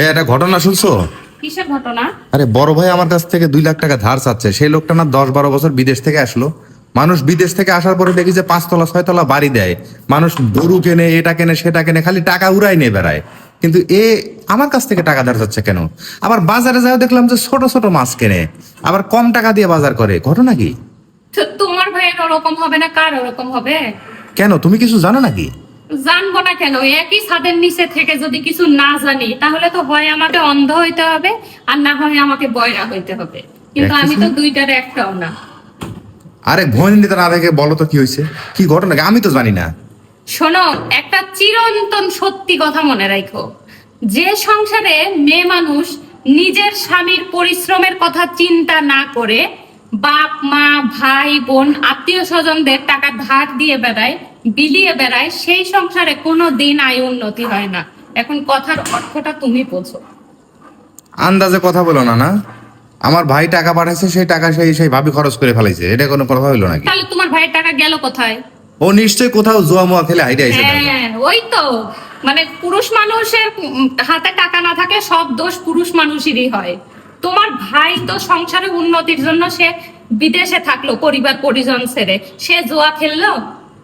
এ একটা ঘটনা শুনছো? কিসের ঘটনা? আরে বড় ভাই আমার কাছ থেকে দুই লাখ টাকা ধার চাচ্ছে। সেই লোকটা না দশ বারো বছর বিদেশ থেকে আসলো। মানুষ বিদেশ থেকে আসার পরে দেখি যে পাঁচতলা ছয়তলা বাড়ি দেয়। মানুষ গরু কেনে এটা কেনে সেটা কেনে খালি টাকা উড়াই নিয়ে বেড়ায়। কিন্তু এ আমার কাছ থেকে টাকা ধার চাচ্ছে কেন? আবার বাজারে যাও দেখলাম যে ছোট ছোট মাছ কেনে। আবার কম টাকা দিয়ে বাজার করে। ঘটনা কি? তোমার ভাইয়ের ওরকম হবে না? কার ওরকম হবে? কেন? তুমি কিছু জানো নাকি? জানব না কেন? একই ছাদের নিচে থেকে যদি কিছু না জানি তাহলে তো হয় আমাকে অন্ধ হইতে হবে আর না হয় আমাকে বয়রা হইতে হবে। কিন্তু আমি তো দুইটার একটাও না। আরে ঘনিতে না দেখে বলো তো কি হয়েছে কি ঘটনা? আমি তো জানি না। শোনো একটা চিরন্তন সত্যি কথা মনে রাখো যে সংসারে মেয়ে মানুষ নিজের স্বামীর পরিশ্রমের কথা চিন্তা না করে বাপ মা ভাই বোন আত্মীয় স্বজনদের টাকা ধার দিয়ে বেড়ায় বিলিয়ে বেড়ায় সেই সংসারে কোনো দিন আয় উন্নতি হয় না। এখন কথার অর্থটা তুমি বোঝো আন্দাজে কথা বলো না না। আমার ভাই টাকা পাঠাইছে সেই টাকা সেই সেই ভাবি খরচ করে ফেলাইছে। এটা কোনো কথা হইল নাকি? তাহলে তোমার ভাইয়ের টাকা গেল কোথায়? ও নিশ্চয়ই কোথাও জুয়া মুয়া খেলে হাইটে আইছে হ্যাঁ ওই তো। মানে পুরুষ মানুষের হাতে টাকা না থাকে সব দোষ পুরুষ মানুষেরই হয়। তোমার ভাই তো সংসারে উন্নতির জন্য সে বিদেশে থাকল পরিবার পরিজন ছেড়ে। সে জুয়া খেললো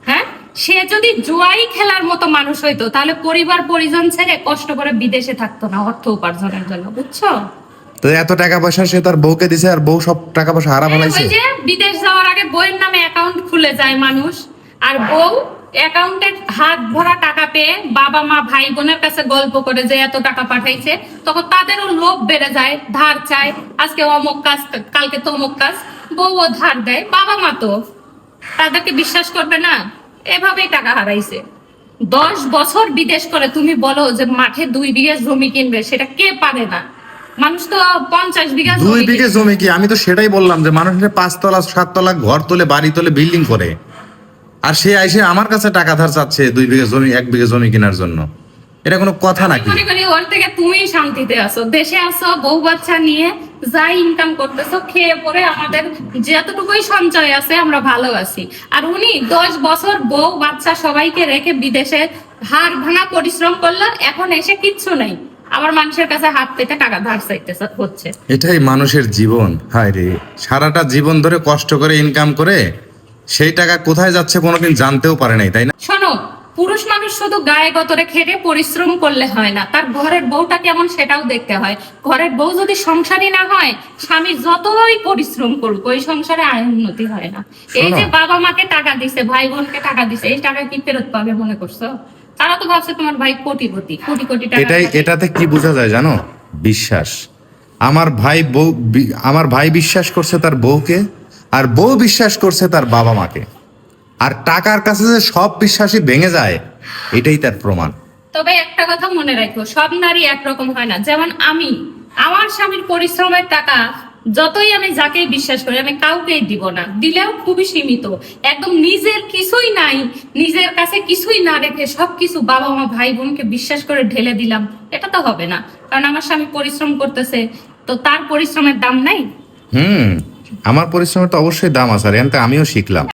হ্যাঁ? সে যদি জুয়াই খেলার মতো মানুষ হইতো তাহলে পরিবার পরিজন ছেড়ে কষ্ট করে বিদেশে থাকতো না অর্থ উপার্জনের জন্য বুঝছ? তো এত টাকা পয়সা সে তার বউকে দিছে আর বউ সব টাকা পয়সা হারা ফেলাইছে ওই যে বিদেশ যাওয়ার আগে বউয়ের নামে অ্যাকাউন্ট খুলে যায় মানুষ আর বউ অ্যাকাউন্টে হাত ভরা টাকা পেয়ে বাবা মা ভাই বোনের কাছে গল্প করে যে এত টাকা পাঠাইছে তখন তাদেরও লোভ বেড়ে যায় ধার চায় আজকে অমুক কাজ কালকে তমুক কাজ বউও ধার দেয় বাবা মা তো। তাদেরকে বিশ্বাস করবে না? এভাবেই টাকা হারাইছে। দশ বছর বিদেশ করে তুমি বলো যে মাঠে দুই বিঘা জমি কিনবে সেটা কে পারে না? মানুষ তো পঞ্চাশ বিঘা দুই বিঘে জমি কি? আমি তো সেটাই বললাম যে মানুষের পাঁচতলা সাততলা ঘর তোলে বাড়ি তোলে বিল্ডিং করে। আর সে আইসে আমার কাছে টাকা ধার চাচ্ছে দুই বিঘে জমি এক বিঘে জমি কেনার জন্য। এটা কোনো কথা নাকি? ওর থেকে তুমি শান্তিতে আছো। দেশে আছো বউ বাচ্চা নিয়ে যা ইনকাম করতেছো খেয়ে পরে আমাদের যতটুকুই সঞ্চয় আছে আমরা ভালো আছি। আর উনি দশ বছর বউ বাচ্চা সবাইকে রেখে বিদেশে হাড় ভাঙা পরিশ্রম করল এখন এসে কিচ্ছু নেই। আবার মানুষের কাছে হাত পেতে টাকা ধার চাইতে হচ্ছে। এটাই মানুষের জীবন। হায় রে সারাটা জীবন ধরে কষ্ট করে ইনকাম করে সেই টাকা কোথায় যাচ্ছে কোনোদিন জানতেও পারে নাই তাই না? শোনো পুরুষ মানুষ শুধু গায়ে গতরে খেটে পরিশ্রম করলে হয় না। তার ঘরের বউটা কেমন সেটাও দেখতে হয়। ঘরের বউ যদি সংসারই না হয় স্বামী যতই পরিশ্রম করুক ওই সংসারে আয় উন্নতি হয় না। এই যে বাবা মাকে টাকা দিছে ভাই বোনকে টাকা দিছে এই টাকা কি ফেরত পাবে মনে করছ? তারা তো ভাবছে তোমার ভাই কোটিপতি কোটি কোটি টাকা এটাই এটাতে কি বোঝা যায় জানো? বিশ্বাস। আমার ভাই বউ আমার ভাই বিশ্বাস করছে তার বউকে আর বউ বিশ্বাস করছে তার বাবা মাকে। আর টাকার কাছে যে সব বিশ্বাসই ভেঙে যায় এটাই তার প্রমাণ। তবে একটা কথা মনে রাখো সব নারী একরকম হয় না। যেমন আমি আমার স্বামীর পরিশ্রমের টাকা যতই আমি যাকে বিশ্বাস করি আমি কাউকেই দিব না। দিলেও খুবই সীমিত। একদম নিজের কিছুই নাই নিজের কাছে কিছুই না রেখে সবকিছু বাবা মা ভাই বোনকে বিশ্বাস করে ঢেলে দিলাম এটা তো হবে না। কারণ আমার স্বামী পরিশ্রম করতেছে তো তার পরিশ্রমের দাম নাই? হুম আমার পরিশ্রমের তো অবশ্যই দাম আছে আর আমিও শিখলাম।